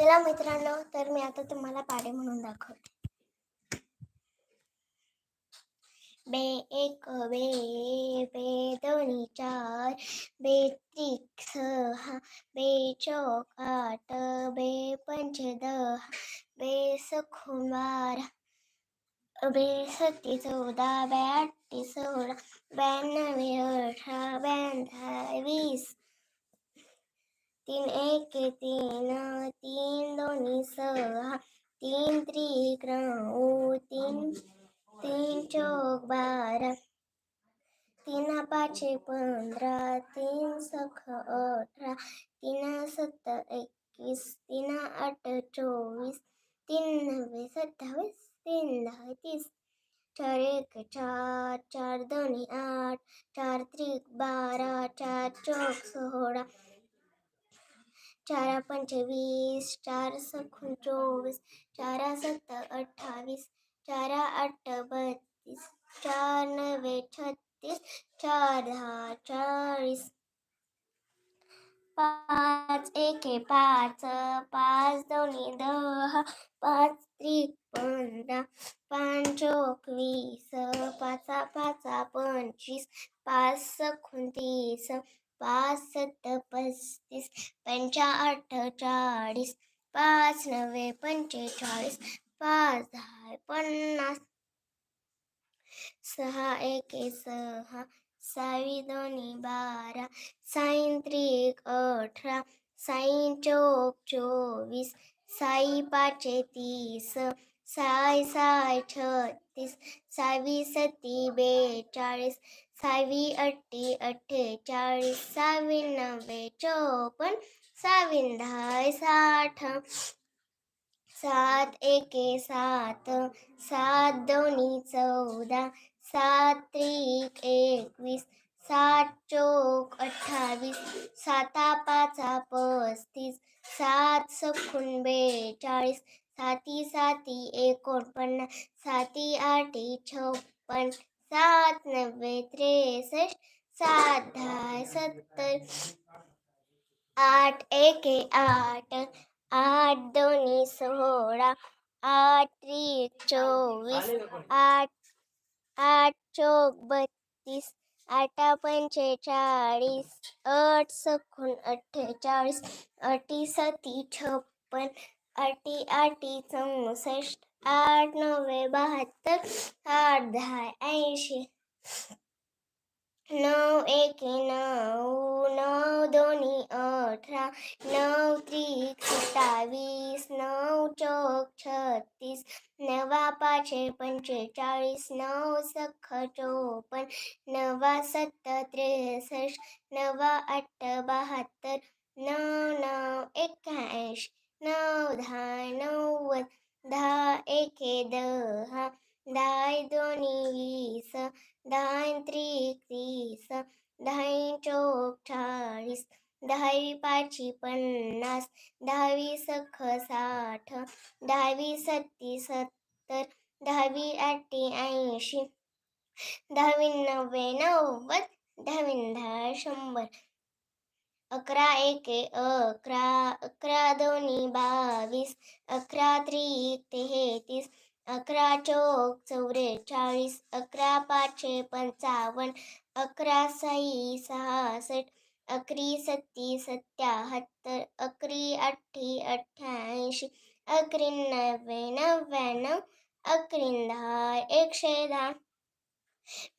चला मित्रांनो तर मी आता तुम्हाला पाडे म्हणून दाखवते. बे एक बे बे दोन्ही चार. बे त्रिक सहा बे चौक आठ बे पंच दहा. बे सखून बारा बे सत्ती चौदा बे अठ्ठी सोळा. ब्याण्णवे अठरा ब्याण्णव वीस. तीन एक, तीन तीन दोन्ही सहा, तीन त्रिक नऊ, तीन तीन चौक बारा, तीन पाचशे पंधरा, तीन सख अठरा, तीन सत्त एकवीस, तीन आठ चोवीस, तीन नव्वे सत्तावीस, तीन दहा तीस, चार एक, चार चार दोन्ही आठ, चार त्रिक बारा, चार चौक सोळा चार पंचवीस, चार सखून चोवीस चार सत्त अठ्ठावीस चार आठ बत्तीस चार नव्वे छत्तीस, चार दहा, चाळीस, पाच एके पाच पाच दोन्ही दहा, पाच त्रिक पंधरा पाच चौक पाचा पाचा पंचवीस, पाच सखून तीस सत्त पस्तीस पंचा आठ चाळीस पाच नव्वे पंचेचाळीस पाच दहा पन्नास, सहा, एके सहा सावी दोन्ही, बारा साईन त्रिक अठरा साईन चौक, चोवीस, साई पाचे तीस साय साय छत्तीस, सावी, सती, बेचाळीस सावी अठ्ठी अठ्ठेचाळीस, सावी नव्वे चोपन्न सावीन दहा साठ. सात एके सात सात दोन्ही चौदा, सात त्रिक एकवीस, सात चौक अठ्ठावीस, साता पाचा पस्तीस, सात सखून बेचाळीस साती साती एकोणपन्नास, साती आठी छप्पन. सात नब्बे त्रेसष्ट सात दहा सत्तर, आठ एक आठ आठ दोन्ही सोळा आठ त्रिक चोवीस, आठ आठ चौक बत्तीस, आठा पंचेचाळीस आठ सखून अठ्ठेचाळीस, अटी सती छप्पन, अटी आठी चौसष्ट आठ नव्वे बहत्तर आठ दहा ऐंशी। नऊ एके नऊ नऊ दोन्ही अठरा नऊ त्रिक सत्तावीस नऊ चौक छत्तीस, नवा पाचशे पंचेचाळीस नऊ सख चोपन्न, नवा सत्त त्रेसष्ट, नवा आठ बहात्तर नऊ नऊ एक्याऐंशी नऊ दहा नव्वद दहा एके दहा दहा दोन्ही वीस दहा त्रिक तीस दहा चौक चाळीस दहावी पाची पन्नास दहावी सख साठ दहावी सत्ती सत्तर दहावी आठी ऐंशी दहावी नव्वे नव्वद दहावी दहा शंभर अकरा एके अकरा अकरा दोन्ही बावीस अकरा त्रिक तेहतीस अकरा चौक चौवेचाळीस अकरा पाचशे पंचावन्न अकरा साई सहासष्ट अकरी सत्ती सत्याहत्तर अकरी अठ्ठी अठ्ठ्याऐंशी अकरी नव्वे नव्याण्णव अकरी दहा एकशे दहा.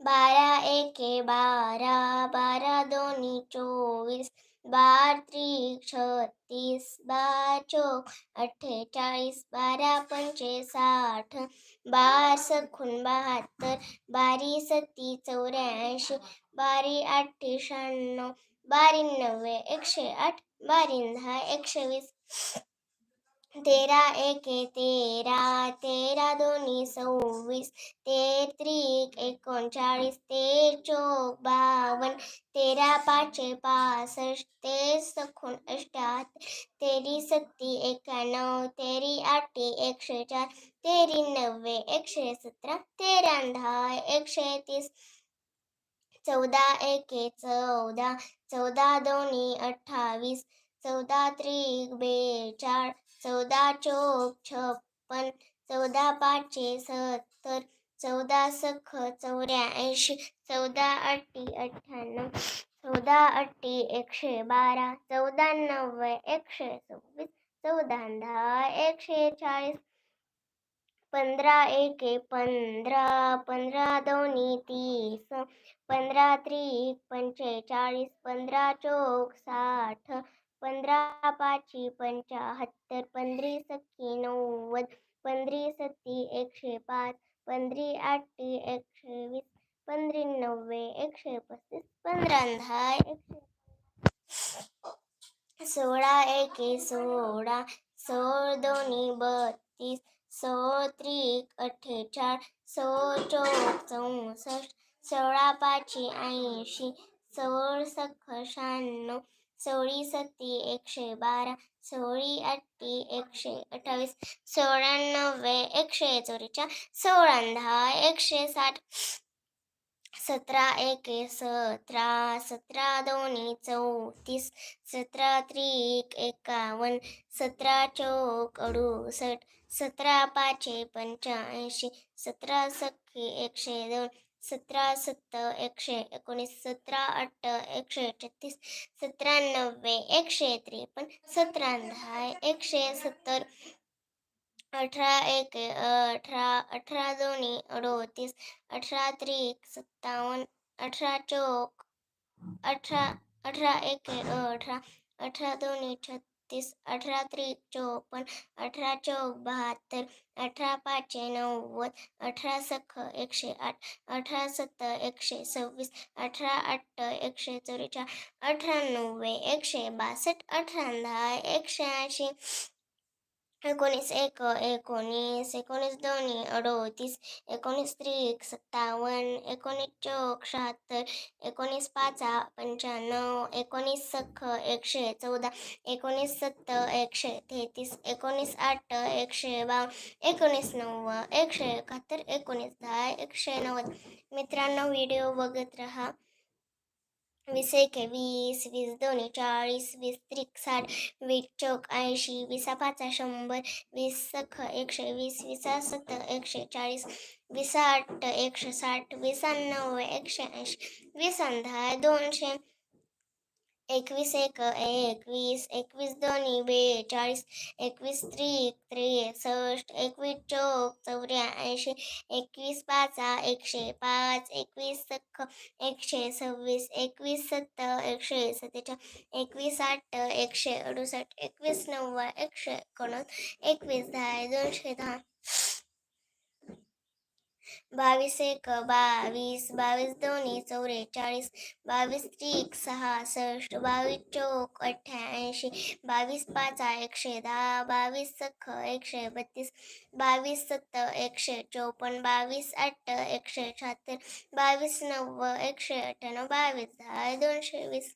बारा एके बारा बारा दोन्ही चोवीस बार त्रिक छत्तीस बार चौक अठ्ठेचाळीस बारा पंचे साठ बार सखून बहात्तर, बारी सत्ती चौऱ्याऐंशी, बारी आठशे शहाण्णव बारी नव्वे, एकशे आठ, बारी दहा, एकशे वीस. तेरा एके तेरा तेरा दोन्ही सव्वीस ते त्रिक एकोणचाळीस ते चोक बावन्न तेरा पाचशे पासष्ट ते सखून अष्टाहत्तर तेरी सत्ती एक्याण्णव तेरी आठी एकशे चार तेरी नव्वे एकशे सतरा तेरा दहा एकशे तीस चौदा एके चौदा चौदा दोन्ही अठ्ठावीस चौदा त्रिक बेचाळ चौदा चोक छप्पन चौदा पाचशे सत्तर चौदा सख चौऱ्याऐंशी चौदा अठ्ठी अठ्ठ्याण्णव चौदा अठ्ठी एकशे बारा चौदा नव्वद एकशे सव्वीस चौदा दहा एकशे चाळीस पंधरा एके पंधरा पंधरा दोन्ही तीस पंधरा त्रिक पंचेचाळीस पंधरा चोक साठ पंधरा पाची पंचाहत्तर पंधरी सख्खी नव्वद पंधरी सत्ती एकशे पाच पंधरी आठी एकशे वीस पंधरी नव्वे एकशे पस्तीस पंधरा दहा एकशे सोळा एके सोळा सोळ दोन्ही बत्तीस सोळ त्रिक अठ्ठेचाळ सोळ चौक चौसष्ट सोळा पाची ऐंशी सोळ सख शहाण्णव सोळी सत्ती एकशे बारा सोळी अठ्ठी एकशे अठ्ठावीस सोळा नव्वे एकशे चोरीच्या सोळा दहा एकशे साठ सतरा एके सतरा सतरा दोन्ही चौतीस सतरा त्रिक एकावन्न सतरा चौक अडुसष्ट सतरा पाचशे पंच्याऐंशी सतरा सख्खी एकशे दोन सतरा सत्त एकशे, एकोणीस, सतरा अठ्ठ एकशे, छत्तीस, सतरा, नव्वे, एकशे त्रेपन्न, सतरा, दहा, एकशे सत्तर, अठरा, एक, अठरा अठरा दोन्ही अडोतीस, अठरा त्रिक सत्तावन्न, अठरा, चौक, अठरा अठरा, एक, अठरा अठरा दोन्ही छत्तीस अठरा त्री, चौपन अठरा चौक, बहात्तर अठरा पाचशे नव्वद अठरा सख एकशे आठ अठरा सत्तर एकशे सव्वीस अठरा अठ्ठ एकशे चौवेचाळ अठरा नव्वे एकशे बासष्ट अठरा दहा एकशे ऐंशी एकोणीस एक एकोणीस एकोणीस दोन्ही अडोतीस एकोणीस त्रिक सत्तावन्न एकोणीस चौक शहात्तर एकोणीस पाचा पंच्याण्णव एकोणीस सख एकशे चौदा एकोणीस सत्त एकशे तेहतीस एकोणीस आठ एकशे बावन्न एकोणीस नव्वद एकशे एकाहत्तर एकोणीस दहा एकशे नव्वद मित्रांनो व्हिडिओ बघत राहा वीस एकवीस वीस दोन्ही चाळीस वीस त्रिक साठ वीस चौक ऐंशी विसा पाचा शंभर वीस सख एकशे वीस विसा सत एकशे चाळीस विसा आठ एकशे साठ विसा नव्वद एकशे ऐंशी विसा दहा दोनशे एकवीस एक, एकवीस एकवीस दोन्ही बेचाळीस, एकवीस त्रिक, त्रेसष्ट, एकवीस चौक चौऱ्याऐंशी एकवीस पाचा, एकशे पाच, एकवीस सख, एकशे सव्वीस, एकवीस सत्त एकशे सत्तेचाळ एकवीस आठ एकशे अडुसष्ट, एकवीस नव्वद, एकशे एकोणस एकवीस दहा, दोनशे दहा. बावीस एक, बावीस बावीस दोन्ही चौवेचाळीस, बावीस त्रिक सहासष्ट, बावीस चौक, अठ्ठ्याऐंशी, बावीस पाच, एकशे दहा, बावीस सख, एकशे बत्तीस, बावीस सत्त, एकशे चौपन्न, बावीस आठ, एकशे शहात्तर, बावीस नव्वद, एकशे अठ्ठ्याण्णव, बावीस दहा, दोनशे वीस.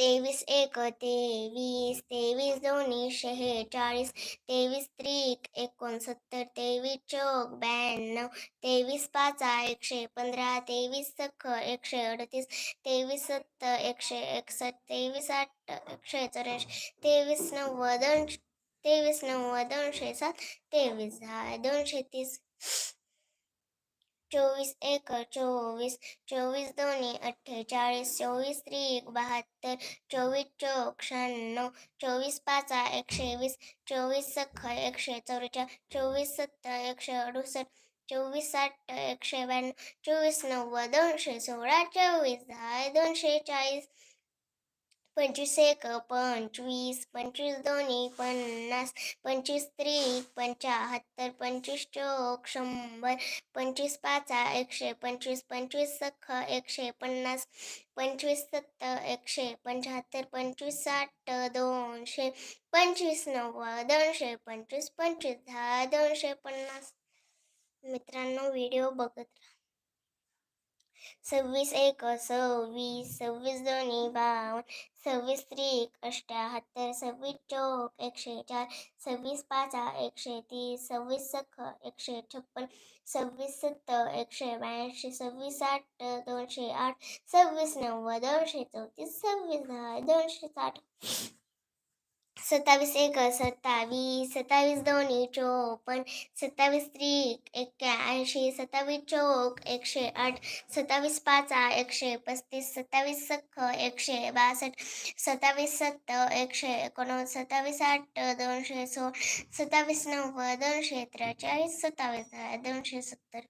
तेवीस एक तेवीस तेवीस दोन्ही शेहेचाळीस तेवीस त्रिक एकोणसत्तर तेवीस चौक ब्याण्णव तेवीस पाचा एकशे पंधरा तेवीस सख एकशे अडतीस तेवीस सत्त एकशे एकसष्ट तेवीस आठ एकशे चौऱ्याऐंशी तेवीस नव्वद दोनशे तेवीस नव्वद दोनशे सात तेवीस दहा दोनशे तीस. चोवीस एक चोवीस चोवीस दोन्ही अठ्ठेचाळीस चोवीस त्रिक बहात्तर, चोवीस चौक शहाण्णव, चोवीस पाचा एकशे वीस, चोवीस सख एकशे चौवेचाळीस चोवीस सत्तर एकशे अडुसष्ट, चोवीस आठ एकशे ब्याण्णव, चोवीस नव्वद दोनशे सोळा, चोवीस दहा दोनशे चाळीस पंचवीस एक पंचवीस पंचवीस दोन्ही पन्नास पंचवीस त्रिक पंचाहत्तर पंचवीस चौक शंभर पंचवीस पाचा एकशे पंचवीस पंचवीस सख एकशे पन्नास पंचवीस सत्त एकशे पंच्याहत्तर पंचवीस साठ दोनशे पंचवीस नव्वद दोनशे पंचवीस पंचवीस दहा दोनशे पन्नास. मित्रांनो, व्हिडिओ बघत राहा. सव्वीस एक, सव्वीस सव्वीस दोन्ही बावन्न सव्वीस त्रिक अष्ट्याहत्तर सव्वीस चौक, एकशे चार, सव्वीस पाचा, एकशे तीस, सव्वीस सख, एकशे छप्पन, सव्वीस सत्तर एकशे ब्याऐंशी, सव्वीस आठ, दोनशे आठ, सव्वीस नव्वद, दोनशे चौतीस, सव्वीस दहा, दोनशे साठ. सत्तावीस एक सत्तावीस सत्तावीस दोन्ही चोपन्न सत्तावीस त्रिक एक्क्याऐंशी सत्तावीस चौक एकशे आठ सत्तावीस पाचा एकशे पस्तीस सत्तावीस सख्ख एकशे बासष्ट सत्तावीस सत्त एकशे एकोणवीस सत्तावीस आठ दोनशे सोळ सत्तावीस नव्वद दोनशे त्रेचाळीस सत्तावीस दोनशे सत्तर.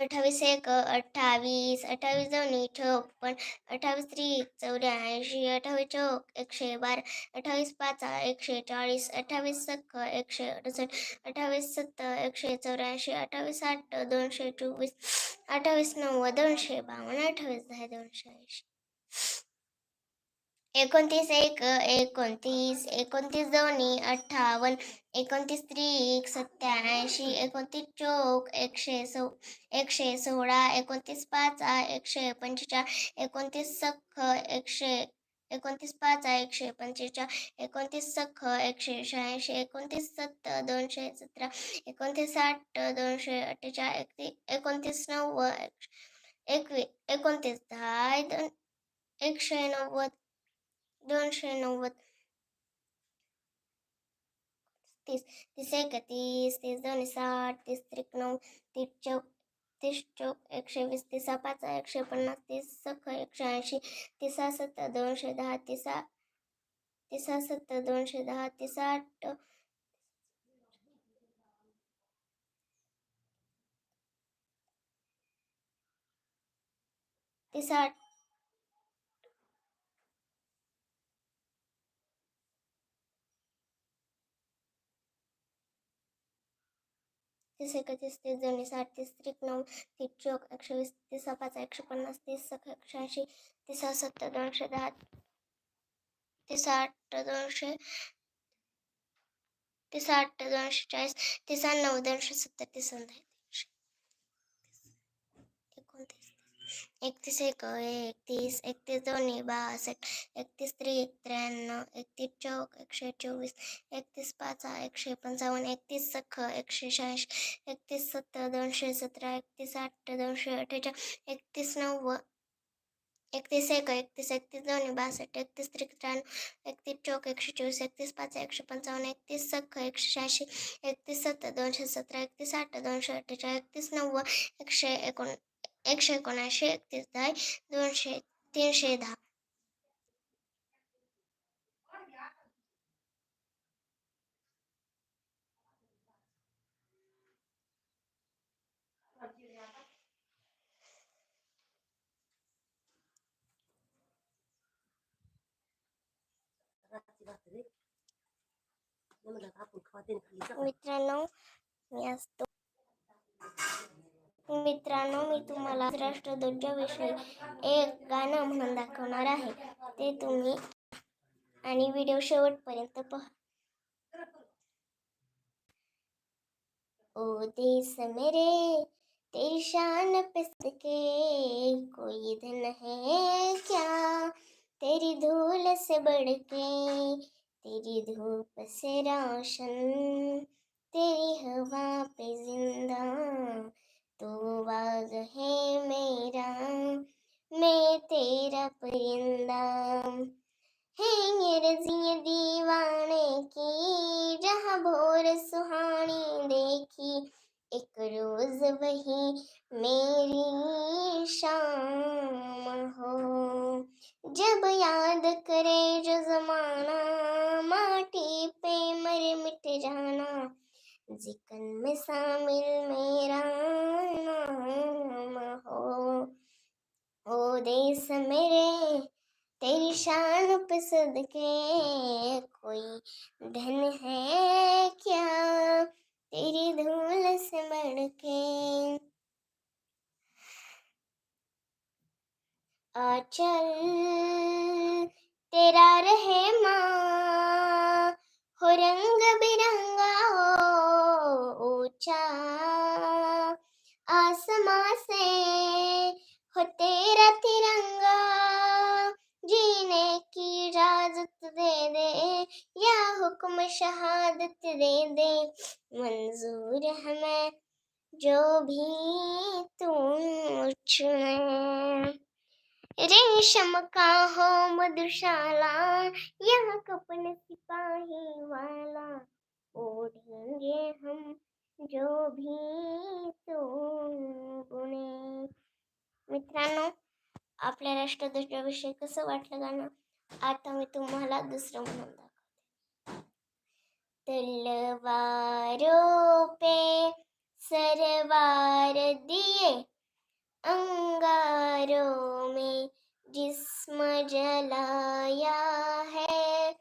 अठ्ठावीस एक अठ्ठावीस अठ्ठावीस दोन्ही छप्पन अठ्ठावीस त्रिक चौऱ्याऐंशी अठ्ठावीस चौक एकशे बारा अठ्ठावीस पाच एकशे चाळीस अठ्ठावीस सख एकशे अडुसष्ट अठ्ठावीस सत्तर एकशे चौऱ्याऐंशी अठ्ठावीस आठ दोनशे चोवीस अठ्ठावीस नव्वद दोनशे बावन्न अठ्ठावीस दहा दोनशे ऐंशी. एकोणतीस एक एकोणतीस एकोणतीस दोन्ही अठ्ठावन्न एकोणतीस त्रिक सत्याऐंशी एकोणतीस चौक एकशे सो एकशे सोळा एकोणतीस पाच एकशे पंचेचाळीस एकोणतीस सख्ख एकशे एकोणतीस पाच एकशे पंचेचाळीस एकोणतीस सख्ख एकशे शहाऐंशी एकोणतीस सत्त दोनशे सतरा एकोणतीस आठ दोनशे अठ्ठेचाळीस एकतीस एकोणतीस नव्वद एकवीस एकोणतीस दहा दोन एकशे नव्वद दोनशे नव्वद. तीस तीस एकतीस तीस तीस दोन साठ तीस त्रिक नऊ तीस चौक तीस चौक एकशे वीस तिसा पाच एकशे पन्नास तीस सख एकशे ऐंशी तिसा सत्तर दोनशे दहा तिसा तिसा सत्तर दोनशे दहा तिसा आठ. तिसा आठ. तीस एकतीस, तीस दोन्ही साठ तीस त्रिक नौ तीस चौक एकशे वीस तीस पाच एकशे पन्नास, तीस एकशे ऐंशी, तीस सत्तर दोनशे दहा, तीस आठ, दोनशे, तीस आठ, दोनशे चाळीस, तीस नऊ, दोनशे सत्तर, तीस दहा एकोणतीस एकतीस एक, एकतीस एकतीस दोन्ही, बासष्ट, एकतीस त्रिक त्र्याण्णव, एकतीस चौक, एकशे चोवीस, एकतीस पाच, एकशे पंचावन्न, एकतीस सख, एकशे शहाऐंशी, एकतीस सत्तर, दोनशे सतरा, एकतीस आठ, दोनशे अठ्ठेचाळीस, एकतीस नव्वद, एकतीस एक, एकतीस एकतीस दोन्ही, बासष्ट, एकतीस त्रिक त्र्याण्णव एकतीस चौक, एकशे चोवीस, एकतीस पाच, एकशे पंचावन्न, एकतीस सख, एकशे शहाऐंशी, एकतीस सत्तर, दोनशे सतरा, एकतीस आठ, दोनशे अठ्ठेचाळीस, एकतीस नव्वद, एकशे एकोण एकशे एकोणऐंशी एकतीस दहा दोनशे तीनशे दहा मित्रांनो मी असतो मित्रांनो, मी तुम्हाला राष्ट्रध्वजा विषयी एक गाणं म्हणून दाखवणार आहे. ते तुम्ही आणि व्हिडिओ शेवटपर्यंत पहा. ओ देश मेरे, तेरी शान पे सके कोई धन है क्या? तेरी धूल से बढ़ के तेरी धूप से रोशन, तेरी हवा पे ज़िंदा तो बाग है मेरा, मैं तेरा परिंदा। है ये रज़ी दीवाने की, जहाँ भोर सुहानी देखी। एक रोज वही मेरी शाम हो। जब याद करे जो जमाना, माटी पे मर मिट जाना। जिकन में शामिल मेरा नाम हो ओ देश मेरे, तेरी शान पे सदके, कोई धन है क्या? तेरी धूल से बढ़ के आचल, तेरा रहे माँ, हो रंग बिरंगा हो ऊँचा, आसमां से तेरा तिरंगा जीने की इजाज़त दे दे, या हुक्म शहादत दे दे। मंजूर हमें जो भी तू चुने। रेशम का हो मधुशाला, यहाँ कपन सिपाही वाला। ओढ़ेंगे हम जो भी तू मित्रांनो, आपल्या राष्ट्रध्वजाविषयी कसं वाटलं गाणं? आता मी तुम्हाला दुसरं म्हणून दाखवते. तलवारों पे सरवार दिए अंगारों में जिस्म जलाया है,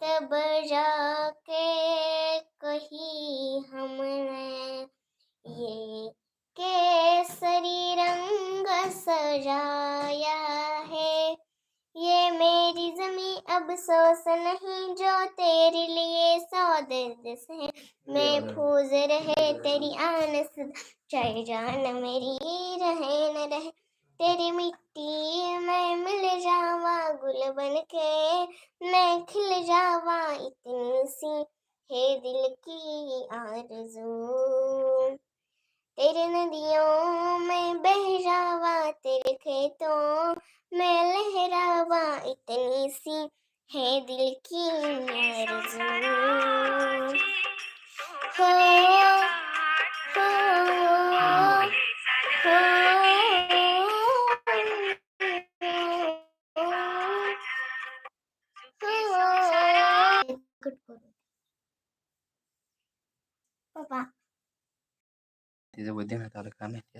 तब जाके कही हमने सजाया है। ये मेरी जमी अब सोस नहीं जो तेरे लिए सौ दर्द से महफूज रहे तेरी आन चाहे जान मेरी रहे न रहे। तेरी मिट्टी में मिल जावा गुल बन के मैं खिल जावा। इतनी सी है दिल की आरज़ू। तेरे में बह जावा तेरे खेतों में लहरावा इतनी सी है. दिल की आरज़ू हो. हो. पप्पा तिचं वय देण्यात आलं का माहिती